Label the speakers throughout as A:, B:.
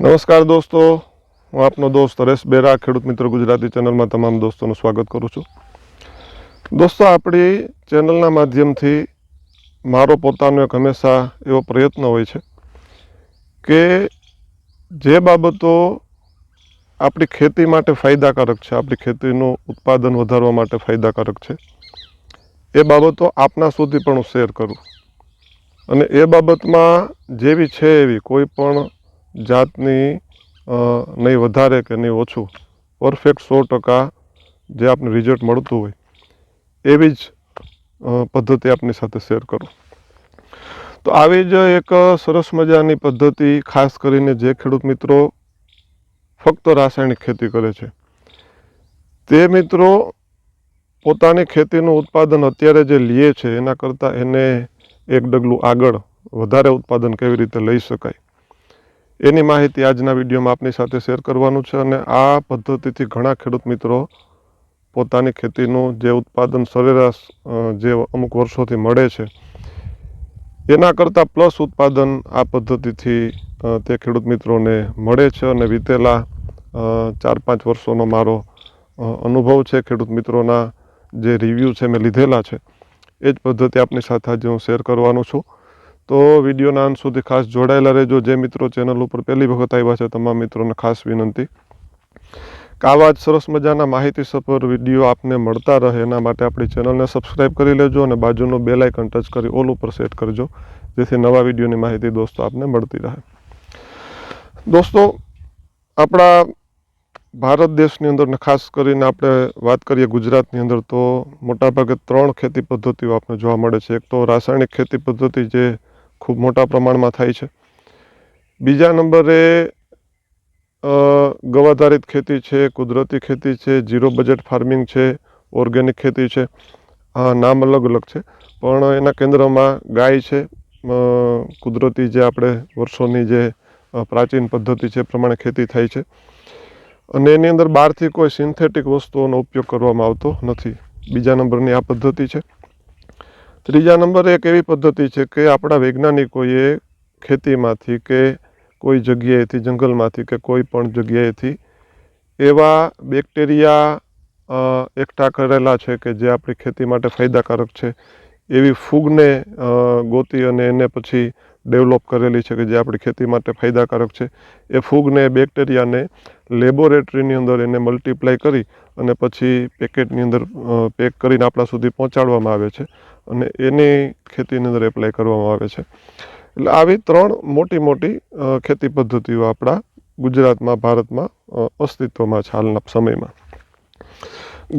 A: નમસ્કાર દોસ્તો, હું આપનો દોસ્ત હરેશ બેરા, ખેડૂત મિત્ર ગુજરાતી ચેનલમાં તમામ દોસ્તોનું સ્વાગત કરું છું. દોસ્તો, આપણી ચેનલના માધ્યમથી મારો પોતાનો એક હંમેશા એવો પ્રયત્ન હોય છે કે જે બાબતો આપણી ખેતી માટે ફાયદાકારક છે, આપણી ખેતીનું ઉત્પાદન વધારવા માટે ફાયદાકારક છે, એ બાબતો આપના સુધી પણ હું શેર કરું. અને એ બાબતમાં જેવી છે એવી કોઈ પણ જાતની નહીં વધારે કે નહીં ઓછું. પરફેક્ટ સો ટકા જે આપને રિઝલ્ટ મળતું હોય, એવી જ પદ્ધતિ આપની સાથે શેર કરું. તો આવી જ એક સરસ મજાની પદ્ધતિ, ખાસ કરીને જે ખેડૂત મિત્રો ફક્ત રાસાયણિક ખેતી કરે છે. તે મિત્રો પોતાની ખેતીનું ઉત્પાદન અત્યારે જે લે છે, એના કરતાં એને એક ડગલું આગળ વધારે ઉત્પાદન કેવી રીતે લઈ શકાય? એની માહિતી આજના વિડીયોમાં આપની સાથે શેર કરવાનું છે અને આ પદ્ધતિથી ઘણા ખેડૂત મિત્રો પોતાની ખેતીનું જે ઉત્પાદન સરેરાશ જે અમુક વર્ષોથી મળે છે, એના કરતાં પ્લસ ઉત્પાદન આ પદ્ધતિથી તે ખેડૂત મિત્રોને મળે છે અને વીતેલા ચાર પાંચ વર્ષોનો મારો અનુભવ છે ખેડૂત મિત્રોના જે રિવ્યૂ છે મેં લીધેલા છે. એ જ પદ્ધતિ આપની સાથે આજે હું શેર કરવાનું છું. તો વિડીયોના અંત સુધી ખાસ જોડાયેલા રહેજો. જે મિત્રો ચેનલ ઉપર પહેલી વખત આવ્યા છે, તમામ મિત્રોને ખાસ વિનંતી. આવા જ સરસ મજાના માહિતી સભર વીડિયો આપને મળતા રહે, એના માટે આપણી ચેનલને સબસ્ક્રાઈબ કરી લેજો અને બાજુનું બેલ આઇકન ટચ કરી ઓલ ઉપર સેટ કરજો, જેથી નવા વિડીયોની માહિતી દોસ્તો આપને મળતી રહે. દોસ્તો, આપણા ભારત દેશની અંદર ખાસ કરીને આપણે વાત કરીએ ગુજરાતની અંદર, તો મોટાભાગે ત્રણ ખેતી પદ્ધતિઓ આપને જોવા મળે છે. એક તો રાસાયણિક ખેતી પદ્ધતિ જે ખૂબ મોટા પ્રમાણમાં થાય છે. બીજા નંબરે ગવાધારિત ખેતી છે, કુદરતી ખેતી છે, ઝીરો બજેટ ફાર્મિંગ છે, ઓર્ગેનિક ખેતી છે. આ નામ અલગ અલગ છે, પણ એના કેન્દ્રમાં ગાય છે કુદરતી જે આપણે વર્ષોની જે પ્રાચીન પદ્ધતિ છે પ્રમાણે ખેતી થાય છે. અને એની અંદર બહારથી કોઈ સિન્થેટિક વસ્તુઓનો ઉપયોગ કરવામાં આવતો નથી. બીજા નંબરની આ પદ્ધતિ છે. ત્રીજા નંબર એક એવી પદ્ધતિ છે કે આપણા વૈજ્ઞાનિકોએ ખેતીમાંથી કે કોઈ જગ્યાએથી, જંગલમાંથી કે કોઈ પણ જગ્યાએથી એવા બેક્ટેરિયા એકઠા કરેલા છે કે જે આપણી ખેતી માટે ફાયદાકારક છે. એવી ફૂગને ગોતી અને એને પછી ડેવલપ કરેલી છે કે જે આપણી ખેતી માટે ફાયદાકારક છે. એ ફૂગને, બેક્ટેરિયાને લેબોરેટરીની અંદર એને મલ્ટીપ્લાય કરી અને પછી પેકેટની અંદર પેક કરીને આપણા સુધી પહોંચાડવામાં આવે છે. અને એની ખેતીની અંદર એપ્લાય કરવામાં આવે છે. એટલે આવી ત્રણ મોટી મોટી ખેતી પદ્ધતિઓ આપણા ગુજરાતમાં, ભારતમાં અસ્તિત્વમાં છે હાલના સમયમાં.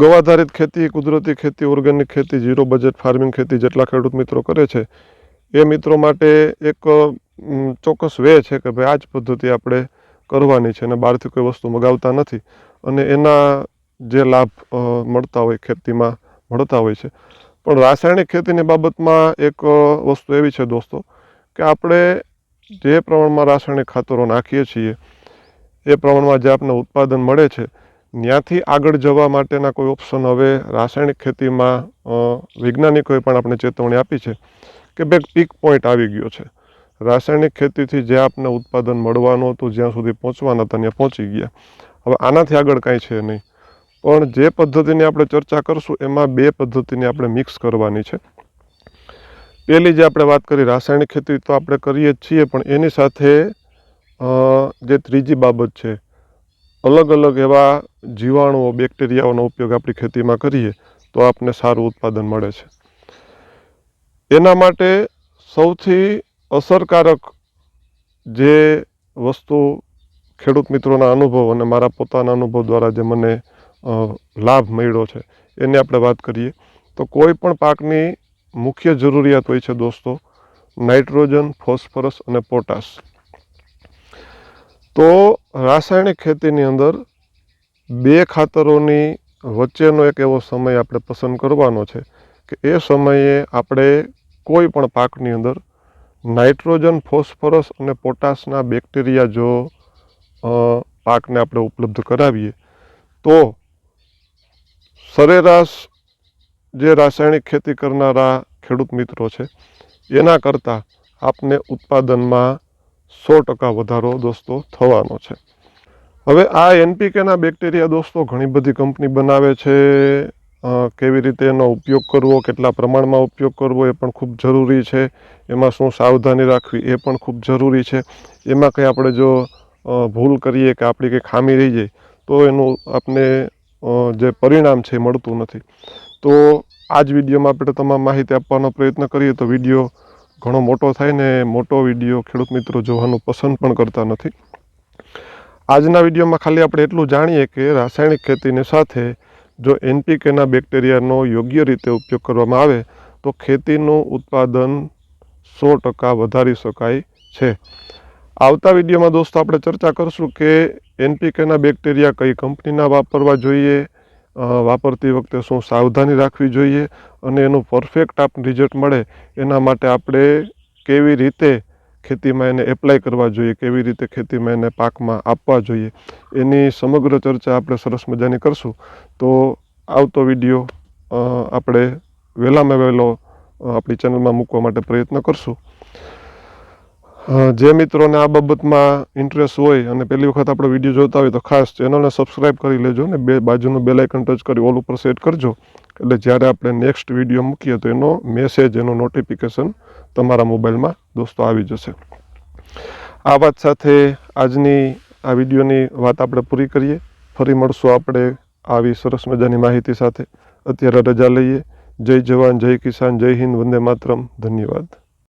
A: ગવાધારિત ખેતી, કુદરતી ખેતી, ઓર્ગેનિક ખેતી, ઝીરો બજેટ ફાર્મિંગ ખેતી જેટલા ખેડૂત મિત્રો કરે છે, એ મિત્રો માટે એક ચોક્કસ વે છે કે ભાઈ આ જ પદ્ધતિ આપણે કરવાની છે અને બહારથી કોઈ વસ્તુ મગાવતા નથી. અને એના જે લાભ મળતા હોય ખેતીમાં, મળતા હોય છે. પણ રાસાયણિક ખેતીની બાબતમાં એક વસ્તુ એવી છે દોસ્તો કે આપણે જે પ્રમાણમાં રાસાયણિક ખાતરો નાખીએ છીએ, એ પ્રમાણમાં જે આપણને ઉત્પાદન મળે છે, ત્યાંથી આગળ જવા માટેના કોઈ ઓપ્શન હવે રાસાયણિક ખેતીમાં વૈજ્ઞાનિકોએ પણ આપણે ચેતવણી આપી છે કે બે પીક પોઈન્ટ આવી ગયો છે. રાસાયણિક ખેતીથી જે આપને ઉત્પાદન મળવાનું હતું, જ્યાં સુધી પહોંચવાના હતા, ત્યાં પહોંચી ગયા. હવે આનાથી આગળ કાંઈ છે નહીં. પણ જે પદ્ધતિની આપણે ચર્ચા કરશું, એમાં બે પદ્ધતિને આપણે મિક્સ કરવાની છે. પહેલી જે આપણે વાત કરી રાસાયણિક ખેતી તો આપણે કરીએ જ છીએ, પણ એની સાથે જે ત્રીજી બાબત છે, અલગ અલગ એવા જીવાણુઓ, બેક્ટેરિયાઓનો ઉપયોગ આપણી ખેતીમાં કરીએ, તો આપને સારું ઉત્પાદન મળે છે. એના માટે સૌથી અસરકારક જે વસ્તુ ખેડૂત મિત્રોના અનુભવ અને મારા પોતાના અનુભવ દ્વારા જે મને લાભ મળ્યો છે. એની આપણે વાત કરીએ, તો કોઈ પણ પાકની મુખ્ય જરૂરિયાત હોય છે દોસ્તો, નાઇટ્રોજન, ફોસ્ફરસ અને પોટાશ. તો રાસાયણિક ખેતીની અંદર બે ખાતરોની વચ્ચેનો એક એવો સમય આપણે પસંદ કરવાનો છે કે એ સમયે આપણે કોઈ પણ પાકની અંદર નાઇટ્રોજન, ફોસ્ફરસ અને પોટાશના બેક્ટેરિયા જો પાકને આપણે ઉપલબ્ધ કરાવીએ, તો સરેરાશ જે રાસાયણિક ખેતી કરનારા ખેડૂત મિત્રો છે, એના કરતાં આપને ઉત્પાદનમાં સો ટકા વધારો દોસ્તો થવાનો છે. હવે આ એનપીકેના બેક્ટેરિયા દોસ્તો ઘણી બધી કંપની બનાવે છે કેવી રીતે એનો ઉપયોગ કરવો, કેટલા પ્રમાણમાં ઉપયોગ કરવો એ પણ ખૂબ જરૂરી છે. એમાં શું સાવધાની રાખવી એ પણ ખૂબ જરૂરી છે. એમાં કંઈ આપણે જો ભૂલ કરીએ કે આપણી કંઈ ખામી રહી જાય, તો એનું આપણે જે પરિણામ છે એ મળતું નથી. તો આ જ વિડીયોમાં આપણે તમામ માહિતી આપવાનો પ્રયત્ન કરીએ તો વીડિયો ઘણો મોટો થાય ને મોટો વીડિયો ખેડૂત મિત્રો જોવાનું પસંદ પણ કરતા નથી. આજના વિડીયોમાં ખાલી આપણે એટલું જાણીએ કે રાસાયણિક ખેતીની સાથે જો એનપીકેના બેક્ટેરિયાનો યોગ્ય રીતે ઉપયોગ કરવામાં આવે, તો ખેતીનું ઉત્પાદન સો ટકા વધારી શકાય છે. આવતા વિડીયોમાં દોસ્તો આપણે ચર્ચા કરશું કે એનપીકેના બેક્ટેરિયા કઈ કંપનીના વાપરવા જોઈએ વાપરતી વખતે શું સાવધાની રાખવી જોઈએ અને એનું પરફેક્ટ આપ રિઝલ્ટ મળે એના માટે આપણે કેવી રીતે ખેતીમાં એને એપ્લાય કરવા જોઈએ, કેવી રીતે ખેતીમાં એને પાકમાં આપવા જોઈએ, એની સમગ્ર ચર્ચા આપણે સરસ મજાની કરશું. તો આવતો વીડિયો આપણે વહેલામાં વહેલો આપણી ચેનલમાં મૂકવા માટે પ્રયત્ન કરશું. જે મિત્રોને આ બાબતમાં ઇન્ટરેસ્ટ હોય અને પહેલી વખત આપણે વીડિયો જોતા હોય તો ખાસ ચેનલને સબસ્ક્રાઈબ કરી લેજો ને બે બાજુનું બેલ આઇકન ટચ કરી ઓલ ઉપર સેટ કરજો. એટલે જ્યારે આપણે નેક્સ્ટ વીડિયો મૂકીએ તો એનો મેસેજ એનો નોટિફિકેશન તમારા મોબાઈલમાં દોસ્તો આવી જશે. આ વાત સાથે આજની આ વિડીયોની વાત આપણે પૂરી કરીએ. ફરી મળશું આપણે આવી સરસ મજાની માહિતી સાથે. અત્યારે રજા લઈએ. જય જવાન, જય કિસાન, જય હિન્દ, વંદે માતરમ. ધન્યવાદ.